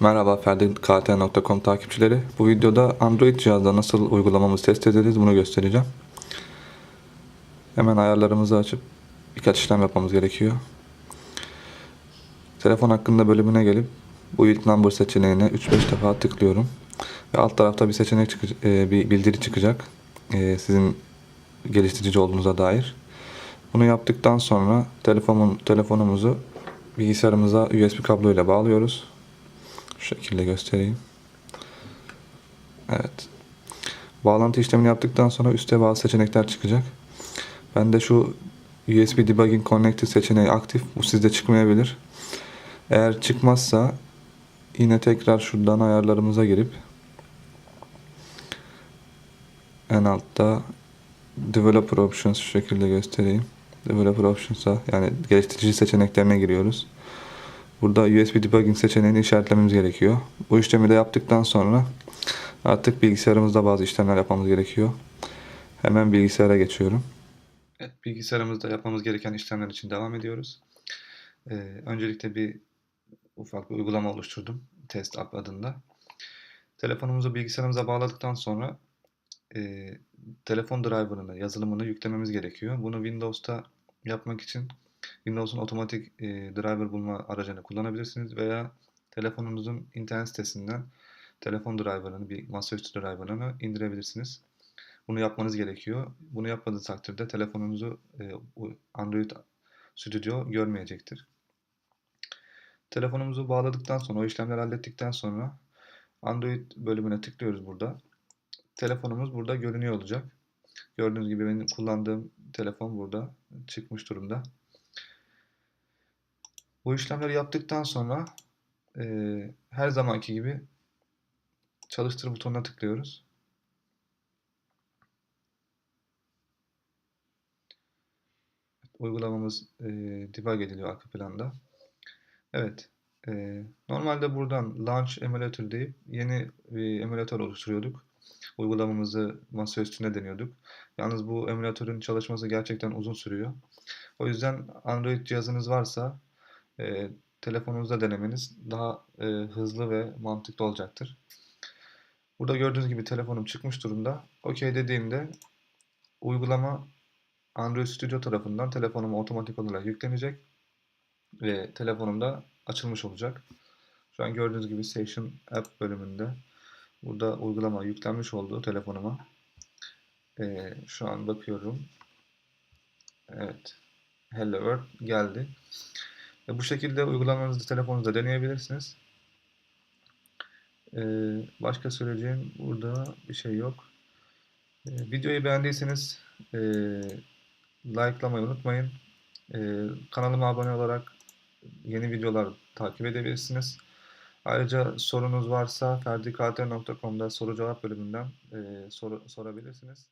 Merhaba ferdikt.com takipçileri. Bu videoda Android cihazda nasıl uygulamamızı test ederiz bunu göstereceğim. Hemen ayarlarımızı açıp birkaç işlem yapmamız gerekiyor. Telefon hakkında bölümüne gelip bu ilk number seçeneğine 3-5 defa tıklıyorum. Ve alt tarafta bir seçenek çıkacak, bir bildiri çıkacak. E, Sizin geliştirici olduğunuza dair. Bunu yaptıktan sonra telefonun, telefonumuzu bilgisayarımıza USB kablo ile bağlıyoruz. Şu şekilde göstereyim. Evet. Bağlantı işlemini yaptıktan sonra üstte bazı seçenekler çıkacak. Ben de şu USB Debugging Connected seçeneği aktif. Bu sizde çıkmayabilir. Eğer çıkmazsa yine tekrar şuradan ayarlarımıza girip en altta Developer Options şu şekilde göstereyim. Developer Options'a yani geliştirici seçeneklerine giriyoruz. Burada USB debugging seçeneğini işaretlememiz gerekiyor. Bu işlemi de yaptıktan sonra artık bilgisayarımızda bazı işlemler yapmamız gerekiyor. Hemen bilgisayara geçiyorum. Evet, bilgisayarımızda yapmamız gereken işlemler için devam ediyoruz. Ee, öncelikle bir ufak bir uygulama oluşturdum. Test App adında. Telefonumuzu bilgisayarımıza bağladıktan sonra e, telefon driver'ını, yazılımını yüklememiz gerekiyor. Bunu Windows'ta yapmak için Windows'un otomatik e, driver bulma aracını kullanabilirsiniz veya telefonunuzun internet sitesinden telefon driver'ını, bir masaüstü driver'ını indirebilirsiniz. Bunu yapmanız gerekiyor. Bunu yapmadığınız takdirde telefonunuzu e, Android Studio görmeyecektir. Telefonumuzu bağladıktan sonra, o işlemleri hallettikten sonra Android bölümüne tıklıyoruz burada. Telefonumuz burada görünüyor olacak. Gördüğünüz gibi benim kullandığım telefon burada çıkmış durumda. Bu işlemleri yaptıktan sonra e, her zamanki gibi çalıştır butonuna tıklıyoruz. Uygulamamız e, debug ediliyor arka planda. Evet. E, normalde buradan Launch Emulator deyip yeni bir emülatör oluşturuyorduk. Uygulamamızı masa üstüne deniyorduk. Yalnız bu emülatörün çalışması gerçekten uzun sürüyor. O yüzden Android cihazınız varsa e, telefonunuzda denemeniz daha e, hızlı ve mantıklı olacaktır. Burada gördüğünüz gibi telefonum çıkmış durumda. OK dediğimde uygulama Android Studio tarafından telefonuma otomatik olarak yüklenecek ve telefonumda açılmış olacak. Şu an gördüğünüz gibi Station App bölümünde burada uygulama yüklenmiş oldu telefonuma. Ee, şu an bakıyorum. Evet. Hello World geldi. Ve bu şekilde uygulamanızı telefonunuzda deneyebilirsiniz. Ee, başka söyleyeceğim burada bir şey yok. Ee, videoyu beğendiyseniz e, likelamayı unutmayın. Ee, kanalıma abone olarak yeni videolar takip edebilirsiniz. Ayrıca sorunuz varsa ferdikater.com'da soru cevap bölümünden e, soru, sorabilirsiniz.